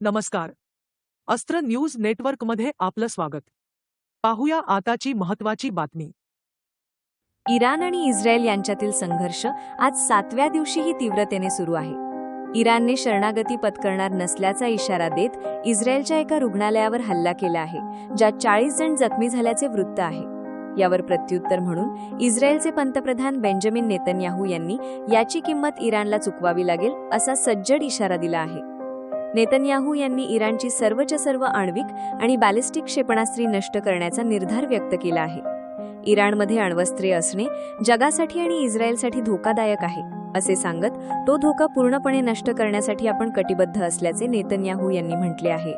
नमस्कार. अस्त्र न्यूज नेटवर्कमध्ये आपलं स्वागत. पाहूया आताची महत्वाची बातमी. इराण आणि इस्रायल यांच्यातील संघर्ष आज सातव्या दिवशीही तीव्रतेने सुरू आहे. इराणने शरणागती पत्करणार नसल्याचा इशारा देत इस्रायलच्या एका रुग्णालयावर हल्ला केला आहे ज्यात चाळीस जण जखमी झाल्याचे वृत्त आहे. यावर प्रत्युत्तर म्हणून इस्रायलचे पंतप्रधान बेंजामिन नेतन्याहू यांनी याची किंमत इराणला चुकवावी लागेल असा सज्जड इशारा दिला आहे. नेतन्याहू यांनी इराणची सर्वच्या सर्व आण्विक आणि बॅलिस्टिक क्षेपणास्त्री नष्ट करण्याचा निर्धार व्यक्त केला आहे. इराणमध्ये अण्वस्त्रे असणे जगासाठी आणि इस्रायलसाठी धोकादायक आहे असे सांगत तो धोका पूर्णपणे नष्ट करण्यासाठी आपण कटिबद्ध असल्याचे नेतन्याहू यांनी म्हटले आहे.